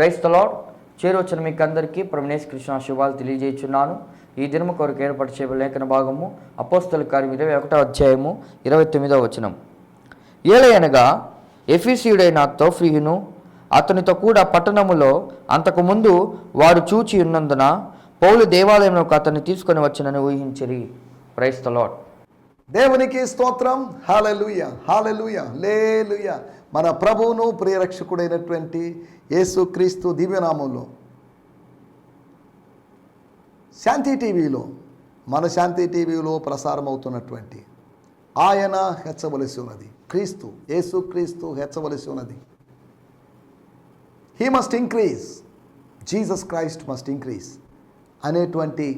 క్రైస్తలాడ్ చేరొచ్చిన మీకు అందరికీ ప్రమేష్ కృష్ణ శుభాలు తెలియజేస్తున్నాను ఈ దినము కొరకు ఏర్పాటు చేయబడిన లేఖన భాగము అపోస్తల కార్యం ఇరవై ఒకటో అధ్యాయము ఇరవై తొమ్మిదో వచనం. ఏలయనగా ఎఫీసీయుడైన తోఫ్రీయును అతనితో కూడా పట్టణములో అంతకుముందు వారు చూచి ఉన్నందున పౌలు దేవాలయంలోకి అతన్ని తీసుకొని వచ్చినని ఊహించిరి. క్రైస్తలాడ్ దేవునికి స్తోత్రం. హాలెలుయ హాలెలుయ లేలుయ మన ప్రభువును ప్రియరక్షకుడైనటువంటి యేసుక్రీస్తు దివ్యనామంలో. శాంతి టీవీలో మన శాంతి టీవీలో ప్రసారం అవుతున్నటువంటి ఆయన హెచ్చవలసి ఉన్నది. క్రీస్తు యేసుక్రీస్తు హెచ్చవలసి ఉన్నది. He must increase Jesus Christ must increase అనేటువంటి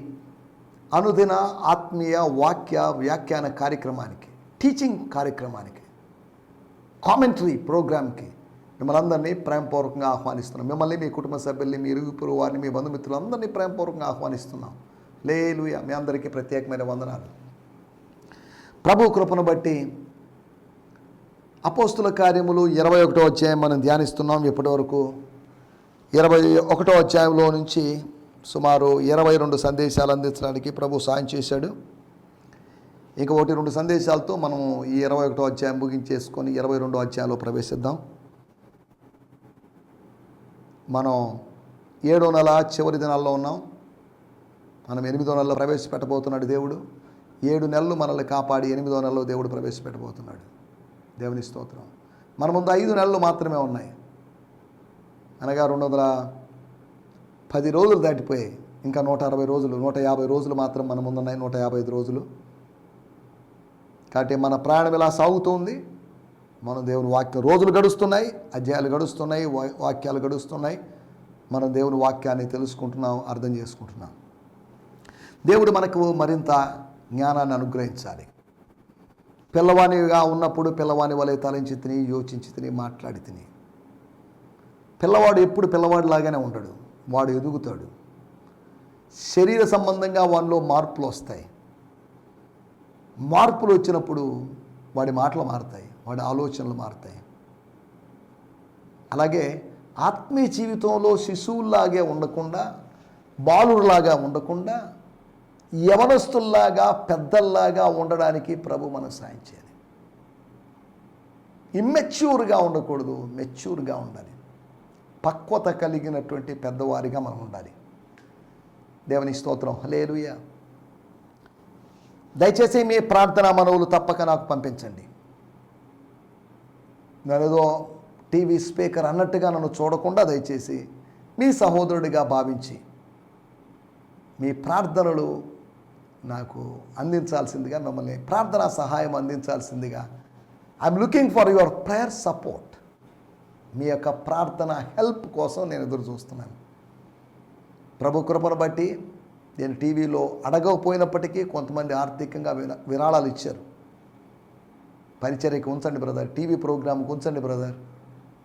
అనుదిన ఆత్మీయ వాక్య వ్యాఖ్యాన కార్యక్రమానికి టీచింగ్ కార్యక్రమానికి కామెంటరీ ప్రోగ్రామ్కి మిమ్మల్ని అందరినీ ప్రేమపూర్వకంగా ఆహ్వానిస్తున్నాం. మిమ్మల్ని మీ కుటుంబ సభ్యుల్ని మీ ఇరుగుపురు వారిని మీ బంధుమిత్రులందరినీ ప్రేమపూర్వకంగా ఆహ్వానిస్తున్నాం. లేలుయ మీ అందరికీ ప్రత్యేకమైన వందనాలు. ప్రభు కృపను బట్టి అపోస్తుల కార్యములు ఇరవై ఒకటో అధ్యాయం మనం ధ్యానిస్తున్నాం. ఇప్పటివరకు ఇరవై ఒకటో అధ్యాయంలో నుంచి సుమారు ఇరవై రెండు సందేశాలు అందించడానికి ప్రభు సాయం చేశాడు. ఇంకా ఒకటి రెండు సందేశాలతో మనం ఈ ఇరవై ఒకటో అధ్యాయం ముగించేసుకొని ఇరవై రెండో అధ్యాయంలో ప్రవేశిద్దాం. మనం ఏడో నెల చివరి దినాల్లో ఉన్నాం. మనం ఎనిమిదో నెలలో ప్రవేశపెట్టబోతున్నాడు దేవుడు. ఏడు నెలలు మనల్ని కాపాడి ఎనిమిదో నెలలో దేవుడు ప్రవేశపెట్టబోతున్నాడు. దేవుని స్తోత్రం. మన ముందు ఐదు నెలలు మాత్రమే ఉన్నాయి. అనగా రెండు వందల పది రోజులు దాటిపోయాయి. ఇంకా నూట అరవై రోజులు నూట యాభై రోజులు మాత్రం మన ముందున్నాయి. నూట యాభై ఐదు రోజులు. కాబట్టి మన ప్రయాణం ఇలా సాగుతుంది. మనం దేవుని వాక్యం రోజులు గడుస్తున్నాయి అధ్యాయాలు గడుస్తున్నాయి వా- వాక్యాలు గడుస్తున్నాయి. మనం దేవుని వాక్యాన్ని తెలుసుకుంటున్నాం అర్థం చేసుకుంటున్నాం. దేవుడు మనకు మరింత జ్ఞానాన్ని అనుగ్రహించాలి. పిల్లవానిగా ఉన్నప్పుడు పిల్లవాని వలె తలంచి తిని యోచించి తిని మాట్లాడి తిని. పిల్లవాడు ఎప్పుడు పిల్లవాడిలాగానే ఉండడు వాడు ఎదుగుతాడు. శరీర సంబంధంగా వానిలో మార్పులు వస్తాయి. మార్పులు వచ్చినప్పుడు వాడి మాటలు మారుతాయి. వాడి ఆలోచనలు మారుతాయి. అలాగే ఆత్మీయ జీవితంలో శిశువుల్లాగే ఉండకుండా బాలులాగా ఉండకుండా యవనస్తుల్లాగా పెద్దల్లాగా ఉండడానికి ప్రభు మనకు సాయం చేయాలి. ఇమ్మెచ్యూర్గా ఉండకూడదు మెచ్యూర్గా ఉండాలి. పక్వత కలిగినటువంటి పెద్దవారిగా మనం ఉండాలి. దేవుని స్తోత్రం. హలేలుయ దయచేసి మీ ప్రార్థనా మనవులు తప్పక నాకు పంపించండి. నేనేదో టీవీ స్పీకర్ అన్నట్టుగా నన్ను చూడకుండా దయచేసి మీ సహోదరుడిగా భావించి మీ ప్రార్థనలు నాకు అందించాల్సిందిగా మిమ్మల్ని ప్రార్థనా సహాయం అందించాల్సిందిగా. I'm looking for your prayer support మీ యొక్క ప్రార్థన హెల్ప్ కోసం నేను ఎదురు చూస్తున్నాను. ప్రభు కృపను బట్టి నేను టీవీలో అడగకపోయినప్పటికీ కొంతమంది ఆర్థికంగా విరా- విరాళాలు ఇచ్చారు. పరిచర్యకి ఉంచండి బ్రదర్ టీవీ ప్రోగ్రామ్కి ఉంచండి బ్రదర్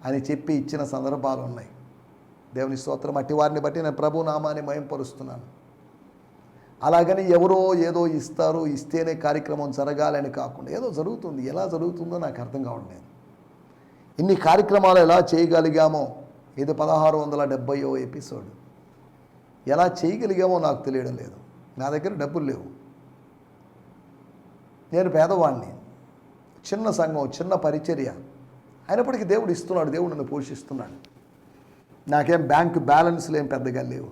అని చెప్పి ఇచ్చిన సందర్భాలు ఉన్నాయి. దేవుని స్తోత్రం అట్టి వారిని బట్టి నేను ప్రభు నామాన్ని మయంపరుస్తున్నాను. అలాగని ఎవరో ఏదో ఇస్తారు ఇస్తేనే కార్యక్రమం జరగాలని కాకుండా ఏదో జరుగుతుంది. ఎలా జరుగుతుందో నాకు అర్థం కావట్లేదు ఇన్ని కార్యక్రమాలు ఎలా చేయగలిగామో ఇది పదహారు వందల డెబ్బయో ఎపిసోడ్. ఎలా చేయగలిగామో నాకు తెలియడం లేదు. నా దగ్గర డబ్బులు లేవు. నేను పేదవాడిని చిన్న సంఘం చిన్న పరిచర్య. అయినప్పటికీ దేవుడు ఇస్తున్నాడు దేవుడు నన్ను పోషిస్తున్నాడు. నాకేం బ్యాంక్ బ్యాలెన్స్లు ఏం పెద్దగా లేవు.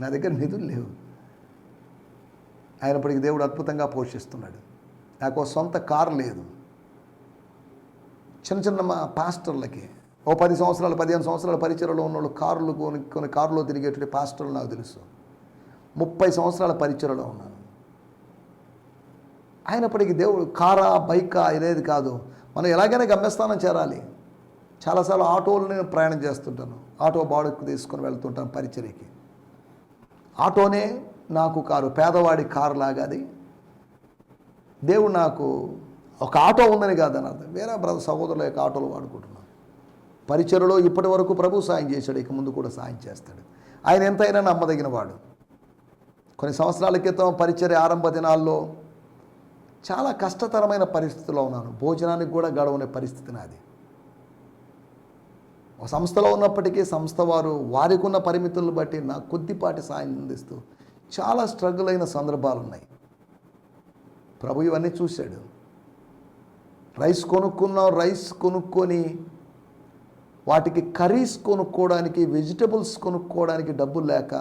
నా దగ్గర నిధులు లేవు. అయినప్పటికీ దేవుడు అద్భుతంగా పోషిస్తున్నాడు. నాకు సొంత కారు లేదు. చిన్న చిన్న మా పాస్టర్లకి ఓ పది సంవత్సరాలు పదిహేను సంవత్సరాల పరిచయలో ఉన్నోళ్ళు కార్లు కొని కొన్ని కారులో తిరిగేటువంటి పాస్టర్లు నాకు తెలుసు. ముప్పై సంవత్సరాల పరిచయలో ఉన్నాను. అయినప్పటికీ దేవుడు కారా బైకా ఇదేది కాదు. మనం ఎలాగైనా గమ్యస్థానం చేరాలి. చాలాసార్లు ఆటోలు నేను ప్రయాణం చేస్తుంటాను. ఆటో బాడుకు తీసుకొని వెళ్తుంటాను పరిచర్యకి. ఆటోనే నాకు కారు పేదవాడి కారు లాగా అది దేవుడు నాకు ఒక ఆటో ఉందని కాదని అర్థం. వేరే బ్రదర్ సహోదరుల యొక్క ఆటోలు వాడుకుంటున్నాను. పరిచయలో ఇప్పటి వరకు ప్రభు సాయం చేశాడు. ఇక ముందు కూడా సాయం చేస్తాడు. ఆయన ఎంతైనా నమ్మదగిన వాడు కొన్ని సంవత్సరాల క్రితం పరిచర్య ఆరంభ దినాల్లో చాలా కష్టతరమైన పరిస్థితిలో ఉన్నాను. భోజనానికి కూడా గడవనే పరిస్థితి నాది. ఒక సంస్థలో ఉన్నప్పటికీ సంస్థ వారు వారికి ఉన్న పరిమితులను బట్టి నాకు కొద్దిపాటి సాయం అందిస్తూ చాలా స్ట్రగుల్ అయిన సందర్భాలు ఉన్నాయి. ప్రభు ఇవన్నీ చూశాడు. రైస్ కొనుక్కున్నాం రైస్ కొనుక్కొని వాటికి కర్రీస్ కొనుక్కోవడానికి వెజిటబుల్స్ కొనుక్కోవడానికి డబ్బులు లేక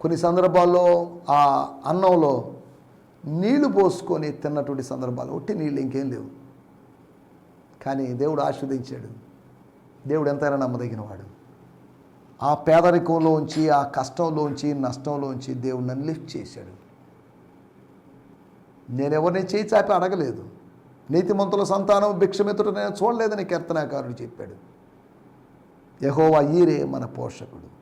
కొన్ని సందర్భాల్లో ఆ అన్నంలో నీళ్ళు పోసుకొని తిన్నటువంటి సందర్భాలు. ఒట్టి నీళ్ళు ఇంకేం లేవు. కానీ దేవుడు ఆస్వాదించాడు దేవుడు ఎంతైనా నమ్మదగినవాడు. ఆ పేదరికంలోంచి ఆ కష్టంలోంచి నష్టంలోంచి దేవుడు నన్ను లిఫ్ట్ చేశాడు. నేను ఎవరిని చేయి చాపి అడగలేదు. నీతిమంతుల సంతానం భిక్షమిత్రుడు నేను చూడలేదని కీర్తనాకారుడు చెప్పాడు. యహోవా ఈరే మన పోషకుడు.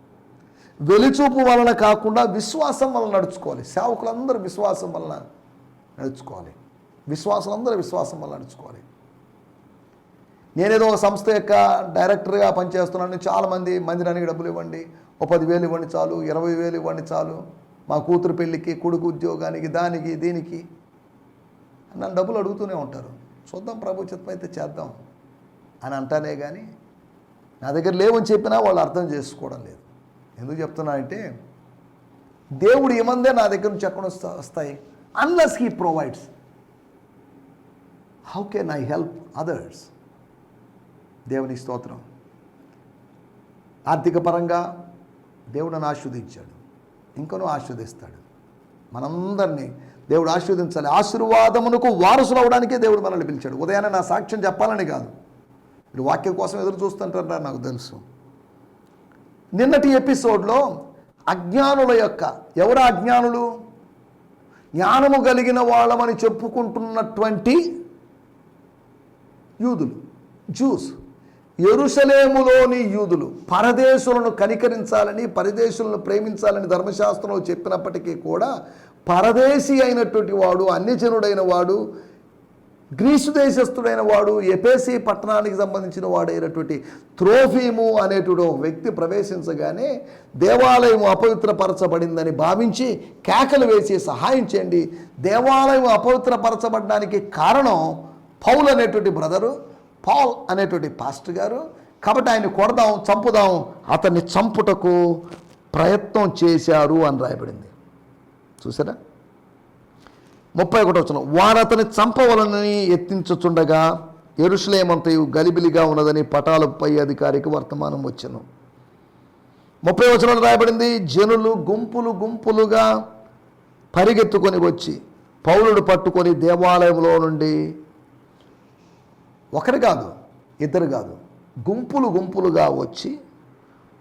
వెలిచూపు వలన కాకుండా విశ్వాసం వలన నడుచుకోవాలి. సేవకులందరూ విశ్వాసం వలన నడుచుకోవాలి. విశ్వాసులందరూ విశ్వాసం వలన నడుచుకోవాలి. నేనేదో ఒక సంస్థ యొక్క డైరెక్టర్గా పనిచేస్తున్నాను. చాలామంది మందిరానికి డబ్బులు ఇవ్వండి. ఓ పదివేలు ఇవ్వండి చాలు ఇరవై వేలు ఇవ్వండి చాలు. మా కూతురు పెళ్ళికి కొడుకు ఉద్యోగానికి దానికి దీనికి నన్ను డబ్బులు అడుగుతూనే ఉంటారు. చూద్దాం ప్రభు చిత్తం అయితే చేద్దాం అని అంటానే కానీ నా దగ్గర లేవని చెప్పినా వాళ్ళు అర్థం చేసుకోవడం లేదు. ఎందుకు చెప్తున్నా అంటే దేవుడు ఏమందే నా దగ్గర నుంచి ఎక్కడ వస్తా వస్తాయి? Unless he provides how can I help others దేవుని స్తోత్రం. ఆర్థిక పరంగా దేవుడు నన్ను ఆస్వాదించాడు ఇంకనూ ఆస్వాదిస్తాడు మనందరినీ దేవుడు ఆశీర్వదించాలి. ఆశీర్వాదమునకు వారసులు అవడానికే దేవుడు మనల్ని పిలిచాడు. ఉదయాన్నే నా సాక్ష్యం చెప్పాలని కాదు. మీరు వాక్యం కోసం ఎదురు చూస్తుంటారా నాకు తెలుసు. నిన్నటి ఎపిసోడ్లో అజ్ఞానుల యొక్క ఎవరు అజ్ఞానులు? జ్ఞానము కలిగిన వాళ్ళమని చెప్పుకుంటున్నటువంటి యూదులు జూస్ ఎరుసలేములోని యూదులు పరదేశులను కనికరించాలని పరదేశులను ప్రేమించాలని ధర్మశాస్త్రంలో చెప్పినప్పటికీ కూడా పరదేశీ అయినటువంటి వాడు అన్యజనుడైన వాడు గ్రీసు దేశస్థుడైన వాడు ఎపేసి పట్టణానికి సంబంధించిన వాడైనటువంటి త్రోఫీము అనేటువంటి ఒక వ్యక్తి ప్రవేశించగానే దేవాలయం అపవిత్రపరచబడిందని భావించి కేకలు వేసి సహాయం చేయండి. దేవాలయం అపవిత్రపరచబడడానికి కారణం పౌల్ అనేటువంటి బ్రదరు పాల్ అనేటువంటి పాస్టర్ గారు. కాబట్టి ఆయన కొడదాం చంపుదాం అతన్ని చంపుటకు ప్రయత్నం చేశారు అని రాయబడింది. చూసారా ముప్పై ఒకటి వచ్చిన వారు అతని చంపవలనని ఎత్తించుచుండగా ఎరుషులేమంతయు గలిబిలిగా ఉన్నదని పటాలపై అధికారికి వర్తమానం వచ్చను. ముప్పై వచనంలో రాయబడింది జనులు గుంపులు గుంపులుగా పరిగెత్తుకొని వచ్చి పౌలుడు పట్టుకొని దేవాలయంలో నుండి ఒకరు కాదు ఇద్దరు కాదు గుంపులు గుంపులుగా వచ్చి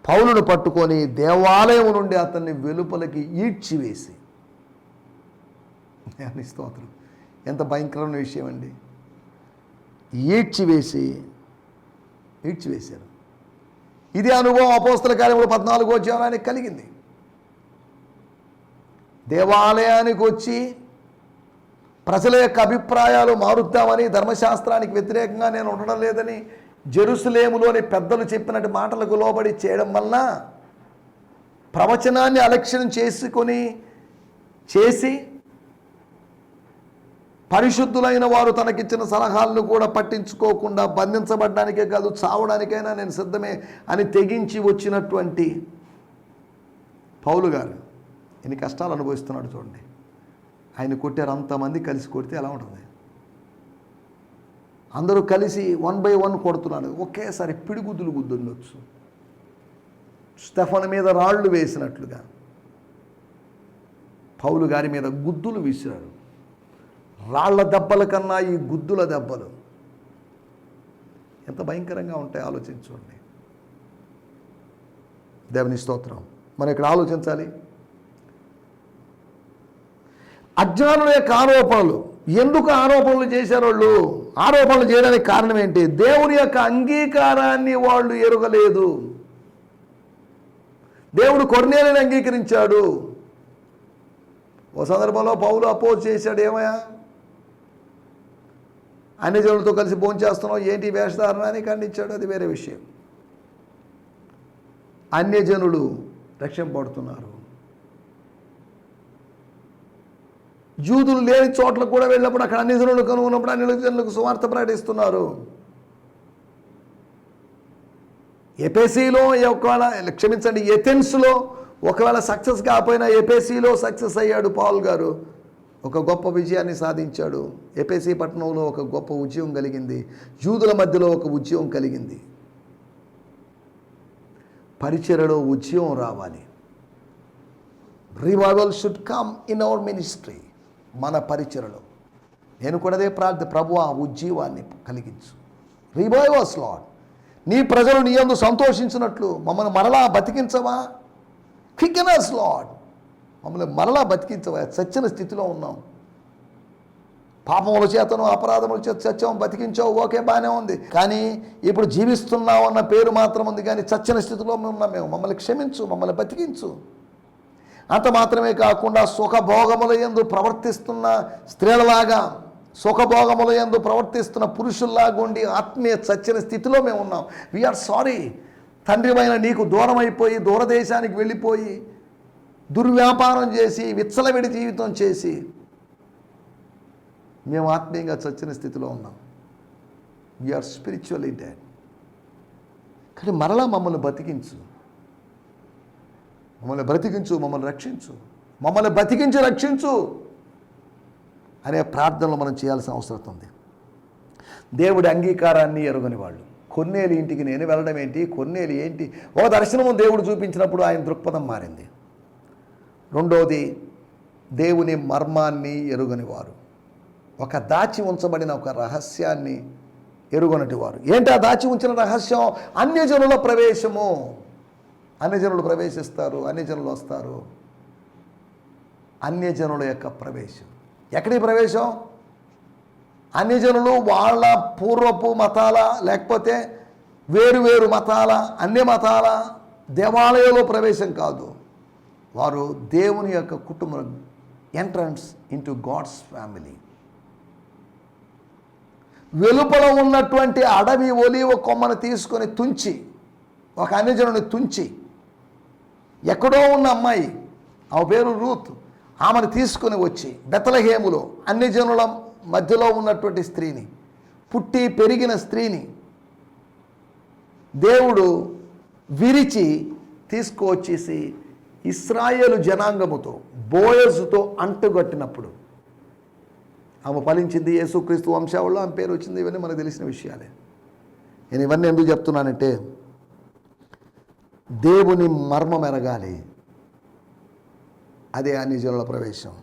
పౌరుడు పట్టుకొని దేవాలయం నుండి అతన్ని వెలుపలికి ఈడ్చివేసి అని స్తోత్రం. ఎంత భయంకరమైన విషయం అండి. ఈడ్చివేసి ఈడ్చివేశారు. ఇది అనుభవం అపోస్తల కార్యములు పద్నాలుగో అధ్యాయానికి కలిగింది. దేవాలయానికి వచ్చి ప్రజల యొక్క అభిప్రాయాలు మారుద్దామని ధర్మశాస్త్రానికి వ్యతిరేకంగా నేను ఉండడం లేదని జెరూసలేములోని పెద్దలు చెప్పినట్టు మాటలకు లోబడి చేయడం వలన ప్రవచనాన్ని అలక్ష్యం చేసుకొని చేసి పరిశుద్ధులైన వారు తనకిచ్చిన సలహాలను కూడా పట్టించుకోకుండా బంధించబడ్డానికే కాదు చావడానికైనా నేను సిద్ధమే అని తెగించి వచ్చినటువంటి పౌలు గారు ఎన్ని కష్టాలు అనుభవిస్తున్నాడు చూడండి. ఆయన కొట్టారు అంతమంది కలిసి కొడితే ఎలా ఉంటుంది? అందరూ కలిసి వన్ బై వన్ కొడుతున్నాడు ఒకేసారి పిడిగుద్దులు గుద్దుండొచ్చు. స్టెఫన్ మీద రాళ్ళు వేసినట్లుగా పౌలు గారి మీద గుద్దులు విసిరారు. రాళ్ళ దెబ్బల కన్నా ఈ గుద్దుల దెబ్బలు ఎంత భయంకరంగా ఉంటాయి ఆలోచించండి. దేవుని స్తోత్రం. మనం ఇక్కడ ఆలోచించాలి. అజ్ఞానుల యొక్క ఆరోపణలు. ఎందుకు ఆరోపణలు చేశారు వాళ్ళు? ఆరోపణలు చేయడానికి కారణం ఏంటి? దేవుని యొక్క అంగీకారాన్ని వాళ్ళు ఎరుగలేదు. దేవుడు కొర్నేలని అంగీకరించాడు. ఓ సందర్భంలో పౌలు అపోజ్ చేశాడు ఏమయ్యా? అన్ని జనులతో కలిసి భోంచేస్తున్నావు ఏంటి వేషధారణ అని ఖండించాడు అది వేరే విషయం. అన్యజనులు రక్షింపబడుతున్నారు. జూదులు లేని చోట్ల కూడా వెళ్ళినప్పుడు అక్కడ అన్ని జనులు కనుగొన్నప్పుడు అన్ని జనులకు సువార్త ప్రకటిస్తున్నారు. ఎపేసీలో ఒకవేళ క్షమించండి ఎథెన్స్లో ఒకవేళ సక్సెస్ కాకపోయినా ఎపేసీలో సక్సెస్ అయ్యాడు పాల్ గారు. ఒక గొప్ప విజయాన్ని సాధించాడు. ఎపేసీ పట్టణంలో ఒక గొప్ప ఉద్యమం కలిగింది. యూదుల మధ్యలో ఒక ఉద్యమం కలిగింది. పరిచయలో ఉద్యమం రావాలి. Revival should come in our ministry మన పరిచయలో. నేను కూడా అదే ప్రార్థ ప్రభు ఆ ఉజ్జీవాన్ని కలిగించు. రివైవల్స్ లాడ్ నీ ప్రజలు నీ యందు సంతోషించినట్లు మమ్మల్ని మరలా బతికించవా? క్వికనర్స్ లాడ్ మమ్మల్ని మరలా బతికించవా? చచ్చిన స్థితిలో ఉన్నాం. పాపముల చేతను అపరాధముల చేత చచ్చాం బతికించావు ఓకే బాగానే ఉంది. కానీ ఇప్పుడు జీవిస్తున్నావు అన్న పేరు మాత్రం ఉంది కానీ చచ్చిన స్థితిలో ఉన్నాం మేము. మమ్మల్ని క్షమించు మమ్మల్ని బతికించు. అంత మాత్రమే కాకుండా సుఖభోగముల ఎందు ప్రవర్తిస్తున్న స్త్రీలలాగా సుఖభోగముల ఎందు ప్రవర్తిస్తున్న పురుషుల్లాగా ఉండి ఆత్మీయ చచ్చిన స్థితిలో మేము ఉన్నాం. వీఆర్ సారీ తండ్రిమైన నీకు దూరం అయిపోయి దూరదేశానికి వెళ్ళిపోయి దుర్వ్యాపారం చేసి విచ్చలవిడి జీవితం చేసి మేము ఆత్మీయంగా చచ్చిన స్థితిలో ఉన్నాం. వీఆర్ స్పిరిచువల్లీ డెడ్ కానీ మరలా మమ్మల్ని బతికించు. మమ్మల్ని బ్రతికించు మమ్మల్ని రక్షించు. మమ్మల్ని బతికించి రక్షించు అనే ప్రార్థనలు మనం చేయాల్సిన అవసరం ఉంది. దేవుడి అంగీకారాన్ని ఎరుగని వాళ్ళు. కొన్నేలు ఇంటికి నేను వెళ్ళడం ఏంటి? కొన్నేలు ఏంటి? ఒక దర్శనము దేవుడు చూపించినప్పుడు ఆయన దృక్పథం మారింది. రెండోది దేవుని మర్మాన్ని ఎరుగనివారు. ఒక దాచి ఉంచబడిన ఒక రహస్యాన్ని ఎరుగనటివారు. ఏంటా ఏంటి ఆ దాచి ఉంచిన రహస్యం? అన్యజనుల ప్రవేశము. అన్యజనులు ప్రవేశిస్తారు అన్యజనులు వస్తారు. అన్యజనుల యొక్క ప్రవేశం. ఎక్కడి ప్రవేశం? అన్యజనులు వాళ్ళ పూర్వపు మతాల లేకపోతే వేరు వేరు మతాల అన్ని మతాల దేవాలయంలో ప్రవేశం కాదు. వారు దేవుని యొక్క కుటుంబం ఎంట్రన్స్ ఇంటూ గాడ్స్ ఫ్యామిలీ వెలుపల ఉన్నటువంటి అడవి ఒలివ కొమ్మను తీసుకొని తుంచి ఒక అన్యజనుని తుంచి ఎక్కడో ఉన్న అమ్మాయి ఆమె పేరు రూత్ ఆమెను తీసుకుని వచ్చి బెతలహేములో అన్ని జనుల మధ్యలో ఉన్నటువంటి స్త్రీని పుట్టి పెరిగిన స్త్రీని దేవుడు విరిచి తీసుకువచ్చేసి ఇస్రాయేలు జనాంగముతో బోయజుతో అంటుగట్టినప్పుడు ఆమె ఫలించింది యేసుక్రీస్తు వంశావళిలో ఆమె పేరు వచ్చింది ఇవన్నీ మనకు తెలిసిన విషయాలే. నేను ఇవన్నీ ఎందుకు చెప్తున్నానంటే దేవుని మర్మం ఎరగాలి. అదే అన్ని జనుల ప్రవేశం.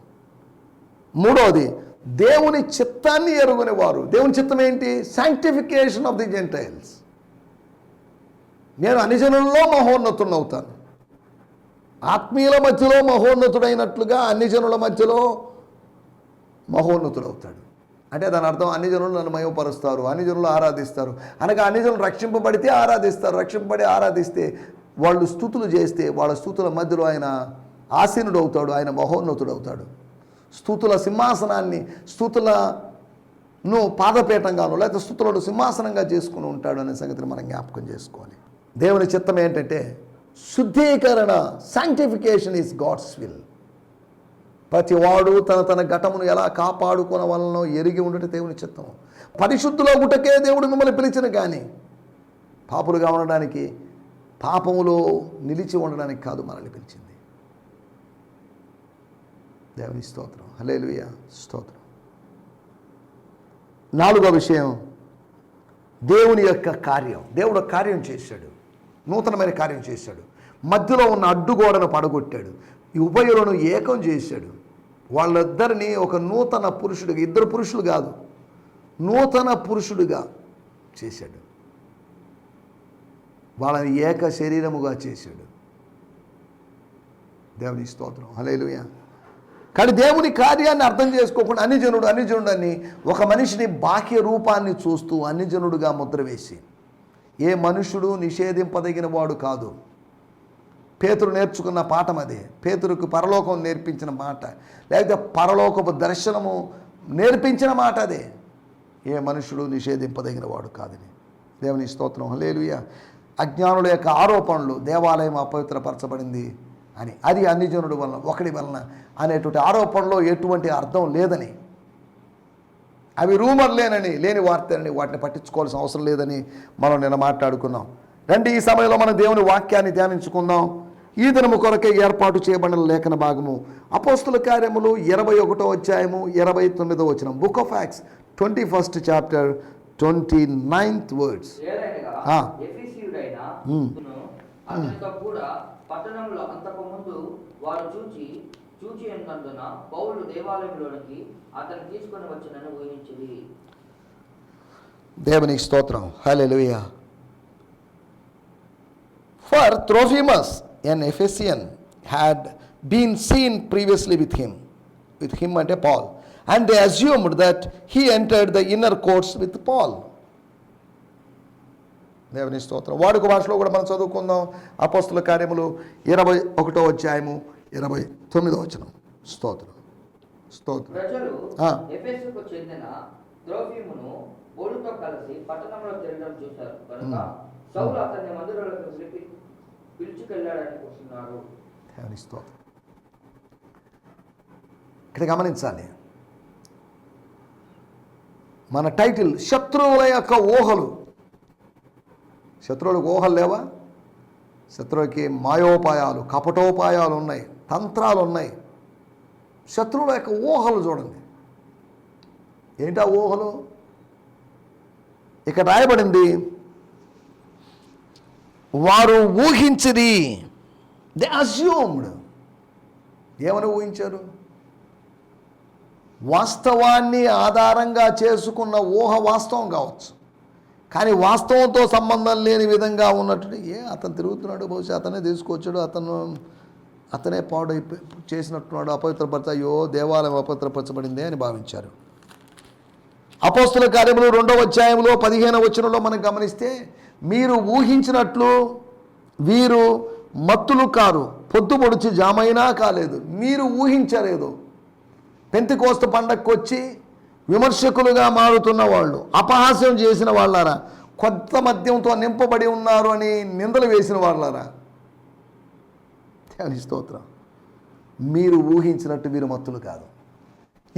మూడవది దేవుని చిత్తాన్ని ఎరుగునేవారు. దేవుని చిత్తం ఏంటి? సాంక్టిఫికేషన్ ఆఫ్ ది జెంటైల్స్ నేను అనిజనుల్లో మహోన్నతున్నవుతాను మహోన్నతుడిని అవుతాను ఆత్మీయుల మధ్యలో మహోన్నతుడైనట్లుగా అన్ని జనుల మధ్యలో మహోన్నతుడు అవుతాడు అంటే దాని అర్థం అన్ని జనులు నన్ను మయోపరుస్తారు అన్ని జనులు ఆరాధిస్తారు. అనగా అన్ని జనులు రక్షింపబడితే ఆరాధిస్తారు రక్షింపబడి ఆరాధిస్తే వాళ్ళు స్థుతులు చేస్తే వాళ్ళ స్థుతుల మధ్యలో ఆయన ఆసీనుడు అవుతాడు ఆయన మహోన్నతుడు అవుతాడు స్థుతుల సింహాసనాన్ని స్థుతులను పాదపీఠంగాను లేకపోతే స్థుతులను సింహాసనంగా చేసుకుని ఉంటాడు అనే సంగతిని మనం జ్ఞాపకం చేసుకోవాలి. దేవుని చిత్తం ఏంటంటే శుద్ధీకరణ సాంక్టిఫికేషన్ ఈజ్ గాడ్స్ విల్ ప్రతివాడు తన తన ఘటమును ఎలా కాపాడుకున్న ఎరిగి ఉండట దేవుని చిత్తం. పరిశుద్ధిలో గుటకే దేవుడు మిమ్మల్ని పిలిచిన కానీ పాపులుగా ఉండడానికి పాపములో నిలిచి ఉండడానికి కాదు మనల్ని పిలిచింది. దేవుని స్తోత్రం. హలేలుయ స్తోత్రం. నాలుగో విషయం దేవుని యొక్క కార్యం. దేవుడు కార్యం చేశాడు. నూతనమైన కార్యం చేశాడు. మధ్యలో ఉన్న అడ్డుగోడను పడగొట్టాడు. ఈ ఉభయులను ఏకం చేశాడు. వాళ్ళిద్దరిని ఒక నూతన పురుషుడిగా ఇద్దరు పురుషులు కాదు నూతన పురుషుడిగా చేశాడు. వాళ్ళని ఏక శరీరముగా చేశాడు. దేవుని స్తోత్రం. హలేలుయ కానీ దేవుని కార్యాన్ని అర్థం చేసుకోకుండా అన్ని జనుడు అన్ని జనుడు అని ఒక మనిషిని బాహ్య రూపాన్ని చూస్తూ అన్ని జనుడుగా ముద్ర వేసి ఏ మనుషుడు నిషేధింపదగిన వాడు కాదు. పేతురు నేర్చుకున్న పాఠం అది. పేతురుకు పరలోకం నేర్పించిన మాట. లేకపోతే పరలోకపు దర్శనము నేర్పించిన మాట అదే. ఏ మనుషుడు నిషేధింపదగిన వాడు కాదని. దేవుని స్తోత్రం. లేలుయ అజ్ఞానుల యొక్క ఆరోపణలు దేవాలయం అపవిత్రపరచబడింది అని. అది అన్నిజనుడు వలన ఒకడి వలన అనేటువంటి ఆరోపణలో ఎటువంటి అర్థం లేదని. అవి రూమర్లేనని లేని వార్తలని వాటిని పట్టించుకోవాల్సిన అవసరం లేదని మనం నిన్న మాట్లాడుకున్నాం. రండి ఈ సమయంలో మన దేవుని వాక్యాన్ని ధ్యానించుకుందాం. ఈ దినము కొరకే ఏర్పాటు చేయబడిన లేఖన భాగము. అపోస్తుల కార్యములు ఇరవై ఒకటో అధ్యాయము ఇరవై తొమ్మిదో వచ్చిన book of Acts twenty first chapter twenty ninth words కూడా పట్టణంలో అంతకు ముందు వారు చూచి చూచి ఉన్నందున పౌలు దేవాలయంలోనికి అతను తీసుకొని వచ్చినని ఊహించింది దేవునికి స్తోత్రం. హల్లెలూయా. For Trophimus an Ephesian had been seen previously with him with him అంటే Paul and they assumed that he entered the inner courts with Paul దేవుని స్తోత్రం. వాడుక భాషలో కూడా మనం చదువుకుందాం. అపోస్తుల కార్యములు ఇరవై ఒకటో అధ్యాయము ఇరవై తొమ్మిదో వచనం. స్తోత్రం. స్తోత్రం. దేవుని ఇక్కడ గమనించాలి. మన టైటిల్ శత్రువుల యొక్క ఊహలు. శత్రువులకు ఊహలు లేవా? శత్రువుకి మాయోపాయాలు కపటోపాయాలు ఉన్నాయి. తంత్రాలు ఉన్నాయి శత్రువుల యొక్క ఊహలు చూడండి. ఏంటా ఊహలు? ఇక్కడ రాయబడింది వారు ఊహించిది దే అజ్యూమ్డ్ ఏమని ఊహించారు? వాస్తవాన్ని ఆధారంగా చేసుకున్న ఊహ వాస్తవం కావచ్చు. కానీ వాస్తవంతో సంబంధం లేని విధంగా ఉన్నట్టు ఏ అతను తిరుగుతున్నాడు బహుశా అతనే తీసుకొచ్చాడు అతను అతనే పాడై చేసినట్టున్నాడు అపవిత్రపరిచ అయ్యో దేవాలయం అపవిత్రపరచబడిందే అని భావించారు. అపోస్తుల కార్యములు రెండవ అధ్యాయంలో పదిహేను వచనంలో మనం గమనిస్తే మీరు ఊహించినట్లు వీరు మత్తులు కారు పొద్దు పొడిచి జామైనా కాలేదు. మీరు ఊహించలేదు. పెంతికోస్త పండగకు వచ్చి విమర్శకులుగా మారుతున్న వాళ్ళు అపహాస్యం చేసిన వాళ్ళారా? కొత్త మద్యంతో నింపబడి ఉన్నారు అని నిందలు వేసిన వాళ్ళారా? దేవుని స్తోత్రం. మీరు ఊహించినట్టు వీరు మత్తులు కాదు.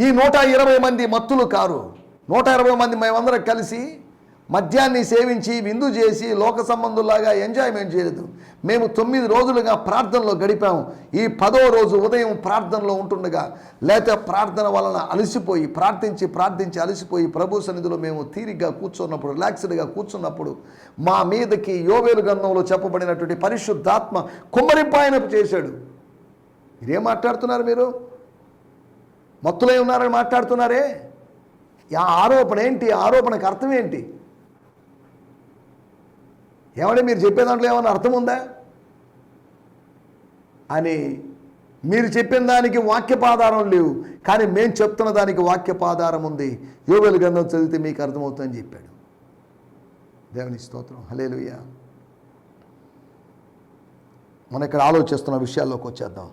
ఈ నూట ఇరవై మంది మత్తులు కారు. నూట ఇరవై మంది మేమందరం కలిసి మద్యాన్ని సేవించి విందు చేసి లోక సంబంధులాగా ఎంజాయ్మెంట్ చేయలేదు. మేము తొమ్మిది రోజులుగా ప్రార్థనలో గడిపాము. ఈ పదో రోజు ఉదయం ప్రార్థనలో ఉంటుండగా లేకపోతే ప్రార్థన వలన అలసిపోయి ప్రార్థించి ప్రార్థించి అలసిపోయి ప్రభు సన్నిధిలో మేము తీరిగ్గా కూర్చున్నప్పుడు రిలాక్స్డ్గా కూర్చున్నప్పుడు మా మీదకి యోవేలు గ్రంథంలో చెప్పబడినటువంటి పరిశుద్ధాత్మ కుమ్మరింపాయనపు చేశాడు. మీరేం మాట్లాడుతున్నారు మీరు? మత్తులై ఉన్నారని మాట్లాడుతున్నారే? ఆ ఆరోపణ ఏంటి? ఆరోపణకు అర్థం ఏంటి? ఏమంటే మీరు చెప్పే దాంట్లో ఏమైనా అర్థం ఉందా? అని మీరు చెప్పిన దానికి వాక్యపాధారం లేవు కానీ మేము చెప్తున్న దానికి వాక్యపాధారం ఉంది. యోగలు గ్రంథం చదివితే మీకు అర్థమవుతుందని చెప్పాడు. దేవుని స్తోత్రం. హలేలుయ్య మనం ఇక్కడ ఆలోచిస్తున్న విషయాల్లోకి వచ్చేద్దాం.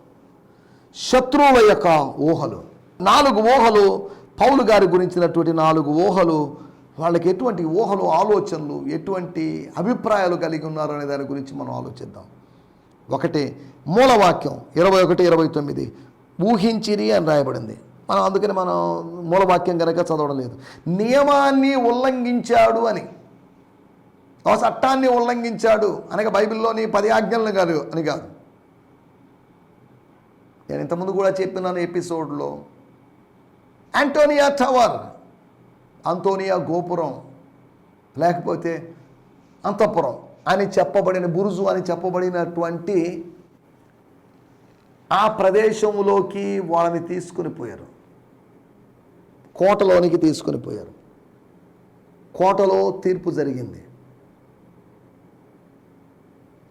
శత్రువుల యొక్క ఊహలు. నాలుగు ఊహలు పౌలు గారి గురించినటువంటి నాలుగు ఊహలు వాళ్ళకి ఎటువంటి ఊహలు ఆలోచనలు ఎటువంటి అభిప్రాయాలు కలిగి ఉన్నారు అనే దాని గురించి మనం ఆలోచిద్దాం. ఒకటి మూలవాక్యం ఇరవై ఒకటి ఇరవై తొమ్మిది. ఊహించిరి అని రాయబడింది. మనం అందుకని మనం మూలవాక్యం కనుక చదవడం లేదు. నియమాన్ని ఉల్లంఘించాడు అని. ఒక చట్టాన్ని ఉల్లంఘించాడు అనగా బైబిల్లోని పది ఆజ్ఞలను కాదు అని కాదు. నేను ఇంతకుముందు కూడా చెప్పినాను ఎపిసోడ్లో. Antonio tower. అంతోనియా గోపురం లేకపోతే అంతఃపురం అని చెప్పబడిన బురుజు అని చెప్పబడినటువంటి ఆ ప్రదేశంలోకి వాళ్ళని తీసుకుని పోయారు. కోటలోనికి తీసుకుని పోయారు. కోటలో తీర్పు జరిగింది.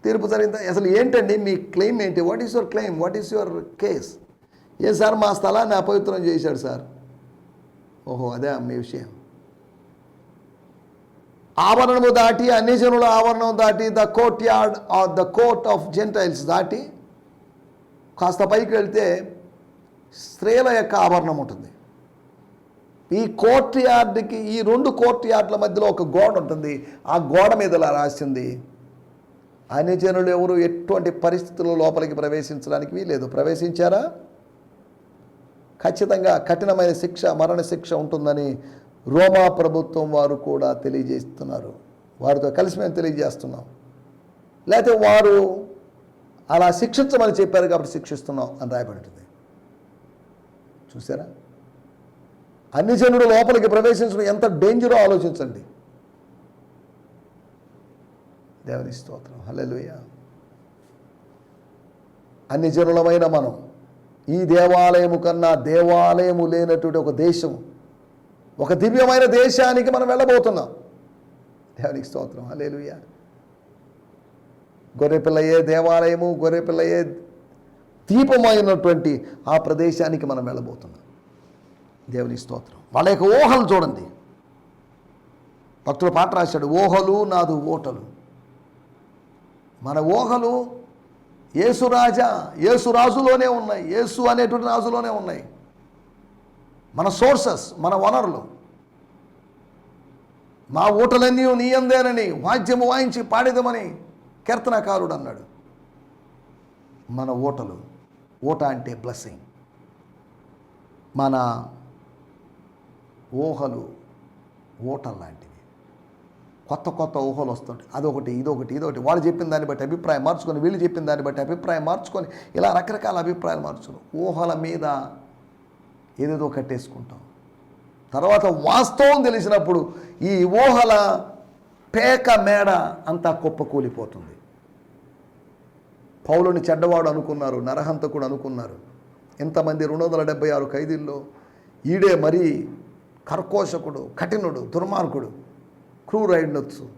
తీర్పు జరిగింది? అసలు ఏంటండి మీ క్లెయిమ్ ఏంటి? What is your claim what is your case A sir మా స్థలాన్ని అపవిత్రం చేశాడు సార్? ఓహో అదే మీ విషయం. ఆవరణము దాటి అన్ని జనుల ఆవరణం దాటి the courtyard or the court of Gentiles దాటి కాస్త పైకి వెళ్తే స్త్రీల యొక్క ఆవరణం ఉంటుంది. ఈ కోర్ట్ యార్డ్కి ఈ రెండు కోర్ట్ యార్డ్ల మధ్యలో ఒక గోడ ఉంటుంది. ఆ గోడ మీద ఇలా రాసింది అన్ని జనులు ఎవరు ఎటువంటి పరిస్థితుల్లో లోపలికి ప్రవేశించడానికి వీలేదు ప్రవేశించారా? ఖచ్చితంగా కఠినమైన శిక్ష మరణ శిక్ష ఉంటుందని రోమా ప్రభుత్వం వారు కూడా తెలియజేస్తున్నారు. వారితో కలిసి మేము తెలియజేస్తున్నాం. లేకపోతే వారు అలా శిక్షించమని చెప్పారు కాబట్టి శిక్షిస్తున్నాం అని రాయబడింది. చూసారా? అన్ని జనుడు లోపలికి ప్రవేశించడం ఎంత డేంజరో ఆలోచించండి. దేవుని స్తోత్రం. హల్లెలూయ. అన్ని జనులమైన మనం ఈ దేవాలయము కన్నా దేవాలయము లేనటువంటి ఒక దేశం ఒక దివ్యమైన దేశానికి మనం వెళ్ళబోతున్నాం. దేవునికి స్తోత్రం. హల్లెలూయ. గొర్రెపిల్లయే దేవాలయము గొర్రెపిల్లయే దీపమైనటువంటి ఆ ప్రదేశానికి మనం వెళ్ళబోతున్నాం. దేవుని స్తోత్రం. వాళ్ళ యొక్క ఊహలు చూడండి. భక్తుడు పాట రాశాడు ఊహలు నాదు ఓటలు. మన ఊహలు యేసు రాజా యేసు రాజులోనే ఉన్నాయి. యేసు అనేటువంటి రాజులోనే ఉన్నాయి. మన సోర్సెస్ మన వనరులు. మా ఓటలన్నీ నీ అందేనని వాద్యము వాయించి పాడేదమని కీర్తనకారుడు అన్నాడు మన ఓటలు ఓట అంటే బ్లెస్సింగ్ మన ఊహలు ఓటలు లాంటివి కొత్త కొత్త ఊహలు వస్తుంటాయి. అదొకటి ఇదొకటి ఇదొకటి. వాళ్ళు చెప్పిన దాన్ని బట్టి అభిప్రాయం మార్చుకొని వీళ్ళు చెప్పిన దాన్ని బట్టి అభిప్రాయం మార్చుకొని ఇలా రకరకాల అభిప్రాయాలు మార్చుకుని ఊహల మీద ఏదేదో కట్టేసుకుంటాం. తర్వాత వాస్తవం తెలిసినప్పుడు ఈ ఊహల పేక మేడ అంతా కుప్పకూలిపోతుంది. పౌలుని చెడ్డవాడు అనుకున్నారు నరహంతకుడు అనుకున్నారు. ఇంతమంది రెండు వందల డెబ్బై ఆరు ఖైదీల్లో ఈడే మరీ కర్కోశకుడు కఠినుడు దుర్మార్గుడు క్రూరైండొచ్చు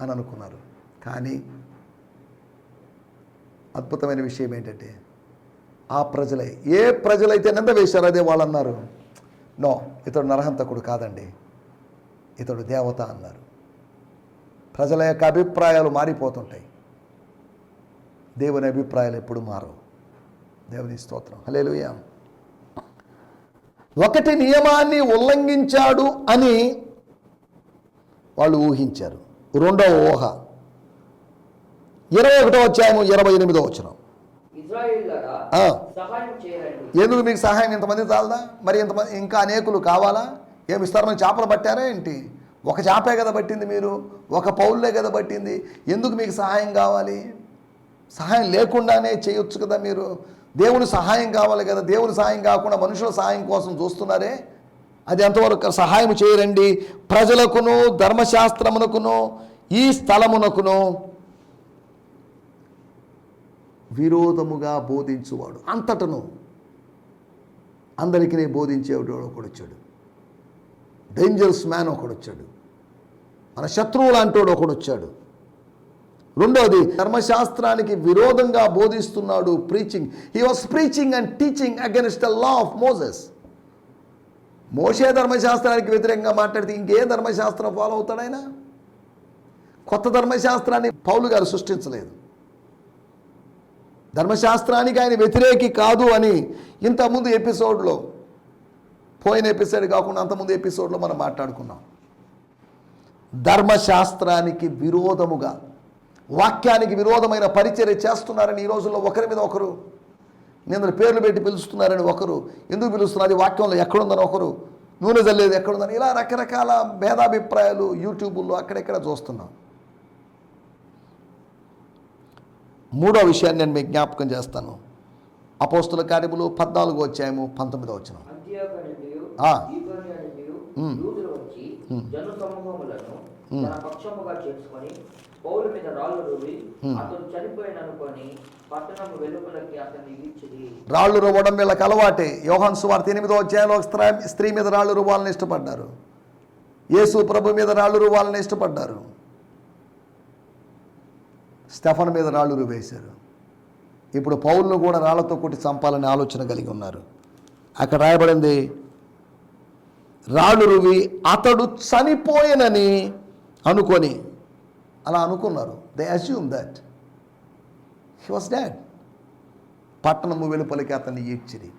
అని అనుకున్నారు. కానీ అద్భుతమైన విషయం ఏంటంటే ఆ ప్రజలే ఏ ప్రజలైతే నింద వేశారో అదే వాళ్ళు అన్నారు నో ఇతడు నరహంతకుడు కాదండి. ఇతడు దేవత అన్నారు. ప్రజల యొక్క అభిప్రాయాలు మారిపోతుంటాయి. దేవుని అభిప్రాయాలు ఎప్పుడు మారవు. దేవుని స్తోత్రం. హలేలుయ ఒకటి నియమాన్ని ఉల్లంఘించాడు అని వాళ్ళు ఊహించారు. రెండవ ఊహ. ఇరవై ఒకటో వచ్చాము ఇరవై ఎనిమిదో వచ్చినాం ఎందుకు మీకు సహాయం? ఇంతమంది చాలదా? మరి ఇంతమంది ఇంకా అనేకులు కావాలా? ఏమి విస్తారమైన చేపలు పట్టారా ఏంటి? ఒక చేపే కదా పట్టింది మీరు. ఒక పౌల్లే కదా పట్టింది. ఎందుకు మీకు సహాయం కావాలి? సహాయం లేకుండానే చేయొచ్చు కదా మీరు. దేవుని సహాయం కావాలి కదా. దేవుని సహాయం కాకుండా మనుషుల సహాయం కోసం చూస్తున్నారే? అది ఎంతవరకు సహాయం చేయరండి? ప్రజలకును ధర్మశాస్త్రమునకును ఈ స్థలమునకును విరోధముగా బోధించువాడు. అంతటను అందరికీ బోధించేవాడు ఒకడు వచ్చాడు. డేంజరస్ మ్యాన్ ఒకడు వచ్చాడు. మన శత్రువు లాంటోడు ఒకడు వచ్చాడు. రెండోది ధర్మశాస్త్రానికి విరోధంగా బోధిస్తున్నాడు preaching he was preaching and teaching against the law of Moses మోషే ధర్మశాస్త్రానికి వ్యతిరేకంగా మాట్లాడితే ఇంకే ధర్మశాస్త్రం ఫాలో అవుతాడైనా కొత్త ధర్మశాస్త్రాన్ని పౌలు గారు సృష్టించలేదు. ధర్మశాస్త్రానికి ఆయన వ్యతిరేకి కాదు అని ఇంతకుముందు ఎపిసోడ్లో పోయిన ఎపిసోడ్ కాకుండా అంతకుముందు ఎపిసోడ్లో మనం మాట్లాడుకున్నాం. ధర్మశాస్త్రానికి విరోధముగా వాక్యానికి విరోధమైన పరిచర్య చేస్తున్నారని ఈ రోజుల్లో ఒకరి మీద ఒకరు నేను పేర్లు పెట్టి పిలుస్తున్నారని ఒకరు ఎందుకు పిలుస్తున్నారు? వాక్యంలో ఎక్కడుందని ఒకరు నూనె జల్లేదు ఎక్కడుందని ఇలా రకరకాల భేదాభిప్రాయాలు యూట్యూబుల్లో అక్కడెక్కడ చూస్తున్నాం. మూడో విషయాన్ని నేను మీకు జ్ఞాపకం చేస్తాను. అపోస్తుల కార్యములు పద్నాలుగు వచ్చాము పంతొమ్మిదో వచ్చిన పౌలు మీద రాళ్ళు రువి అతడు చనిపోయిన అనుకొని పట్టణం వెలుపలకి అతన్ని ఈడ్చిది రాళ్ళు రువ్వడం వీళ్ళకి అలవాటే. యోహాన్ సువార్త ఎనిమిదో అధ్యాయంలో స్త్రీ మీద రాళ్ళు రువ్వాలని ఇష్టపడ్డారు. యేసు ప్రభు మీద రాళ్ళు రువ్వాలని ఇష్టపడ్డారు. స్టెఫన్ మీద రాళ్ళు రువేశారు ఇప్పుడు పౌరులు కూడా రాళ్ళతో కొట్టి చంపాలని ఆలోచన కలిగి ఉన్నారు. అక్కడ రాయబడింది రాళ్ళు రువి అతడు చనిపోయినని అనుకొని. అలా అనుకున్నారు. They assume that he was dead పట్టణము వెలుపలికి అతన్ని ఈడ్చిరి.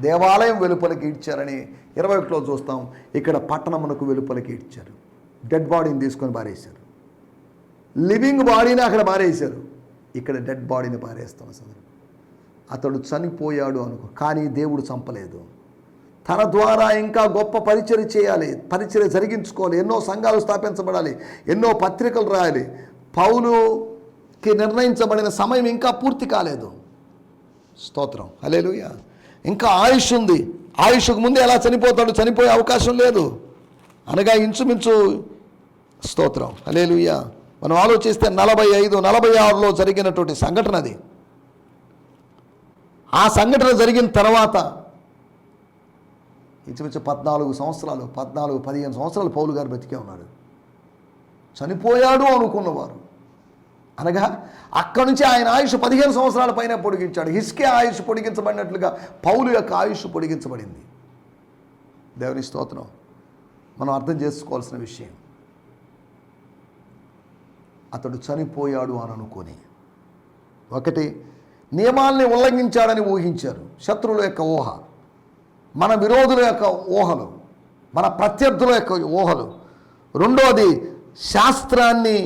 దేవాలయం వెలుపలికి ఈడ్చారని ఇరవై ఒకటిలో చూస్తాం. ఇక్కడ పట్టణమునకు వెలుపలికి ఈడ్చారు. డెడ్ బాడీని తీసుకొని పారేశారు. లివింగ్ బాడీని అక్కడ మారేశారు. ఇక్కడ డెడ్ బాడీని పారేస్తాం అసలు. అతడు చనిపోయాడు అనుకో కానీ దేవుడు చంపలేదు. తన ద్వారా ఇంకా గొప్ప పరిచయ చేయాలి పరిచయ జరిగించుకోవాలి ఎన్నో సంఘాలు స్థాపించబడాలి ఎన్నో పత్రికలు రాయాలి. పౌలుకి నిర్ణయించబడిన సమయం ఇంకా పూర్తి కాలేదు. స్తోత్రం. హలేలుయ ఇంకా ఆయుష్ ఉంది. ఆయుష్కు ముందే ఎలా చనిపోతాడు చనిపోయే అవకాశం లేదు. అనగా ఇంచుమించు స్తోత్రం. హలేలుయ మనం ఆలోచిస్తే నలభై ఐదు నలభై ఆరులో జరిగినటువంటి సంఘటన అది. ఆ సంఘటన జరిగిన తర్వాత ఇంచుమించు పద్నాలుగు సంవత్సరాలు పద్నాలుగు పదిహేను సంవత్సరాలు పౌలు గారు బతికే ఉన్నాడు. చనిపోయాడు అనుకున్నవారు. అనగా అక్కడి నుంచి ఆయన ఆయుష్ పదిహేను సంవత్సరాల పైన పొడిగించాడు. హిస్కే ఆయుష్ పొడిగించబడినట్లుగా పౌలు యొక్క ఆయుష్ పొడిగించబడింది. దేవుని స్తోత్రం. మనం అర్థం చేసుకోవాల్సిన విషయం. అతడు చనిపోయాడు అని అనుకొని. ఒకటి నియమాల్ని ఉల్లంఘించాడని ఊహించారు శత్రువుల యొక్క ఊహ మన విరోధుల యొక్క ఊహలు మన ప్రత్యర్థుల యొక్క ఊహలు. రెండోది శాస్త్రాన్ని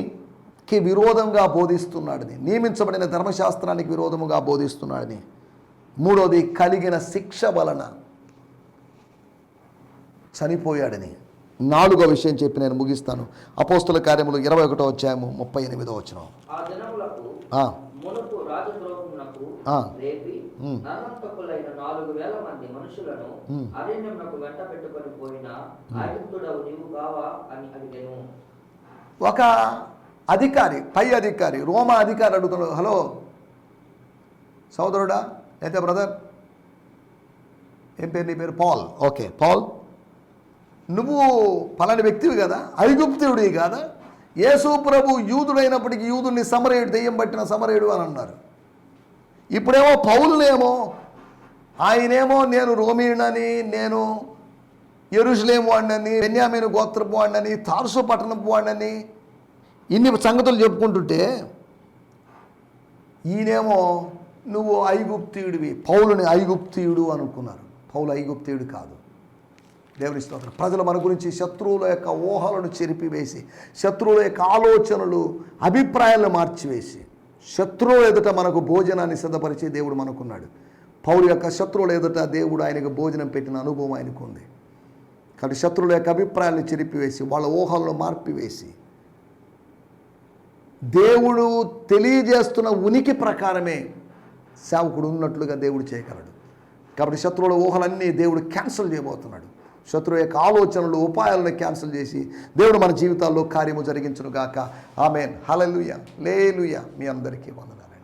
విరోధంగా బోధిస్తున్నాడని నియమించబడిన ధర్మశాస్త్రానికి విరోధముగా బోధిస్తున్నాడని. మూడోది కలిగిన శిక్ష వలన చనిపోయాడని. నాలుగో విషయం చెప్పి నేను ముగిస్తాను. అపోస్తుల కార్యములు ఇరవై ఒకటో వచ్చాము ముప్పై ఎనిమిదో వచ్చిన ఒక అధికారి పై అధికారి రోమా అధికారి అడుగుతున్నాడు హలో సోదరుడా అయితే బ్రదర్. ఏం పేరు నీ పేరు? పాల్. Okay Paul. నువ్వు పలాని వ్యక్తివి కదా? ఐగుప్తుడివి కదా? యేసు ప్రభు యూదుడైనప్పటికీ యూదుడిని సమరయుడు దెయ్యం పట్టిన సమరయుడు అని అన్నారు. ఇప్పుడేమో పౌలునేమో ఆయనేమో నేను రోమీయుడని నేను ఎరుషులేము వాడినని బెన్యామీను గోత్రపు వాడినని తార్సు పట్టణపు వాడినని ఇన్ని సంగతులు చెప్పుకుంటుంటే ఈయనేమో నువ్వు ఐగుప్తీయుడివి పౌలుని ఐగుప్తీయుడు అనుకున్నారు. పౌలు ఐగుప్తీయుడు కాదు. దేవుని స్తోత్రం. ప్రజలు మన గురించి శత్రువుల యొక్క ఊహలను చెరిపివేసి శత్రువుల యొక్క ఆలోచనలు అభిప్రాయాలను మార్చివేసి శత్రువుల ఎదుట మనకు భోజనాన్ని సిద్ధపరిచే దేవుడు మనకున్నాడు. పౌరు యొక్క శత్రువుల ఎదుట దేవుడు ఆయనకు భోజనం పెట్టిన అనుభవం ఆయనకు ఉంది. కాబట్టి శత్రువుల యొక్క అభిప్రాయాలను చెరిపివేసి వాళ్ళ ఊహలను మార్పివేసి దేవుడు తెలియజేస్తున్న ఉనికి ప్రకారమే సేవకుడు ఉన్నట్లుగా దేవుడు చేయగలడు. కాబట్టి శత్రువుల ఊహలన్నీ దేవుడు క్యాన్సిల్ చేయబోతున్నాడు. శత్రు యొక్క ఆలోచనలు ఉపాయాలను క్యాన్సిల్ చేసి దేవుడు మన జీవితాల్లో కార్యము జరిగించును గాక ఆమెన్. హలలుయ లేలుయ. మీ అందరికీ వందనాలండి.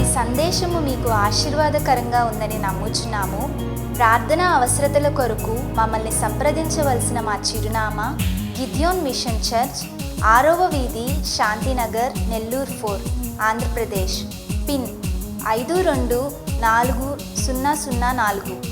ఈ సందేశము మీకు ఆశీర్వాదకరంగా ఉందని నమ్ముచున్నాము. ప్రార్థన అవసరతల కొరకు మమ్మల్ని సంప్రదించవలసిన మా చిరునామా గిద్యోన్ మిషన్ చర్చ్ ఆరవ వీధి శాంతినగర్ నెల్లూరు ఫోర్ ఆంధ్రప్రదేశ్. పిన్ ఐదు రెండు నాలుగు సున్నా సున్నా నాలుగు.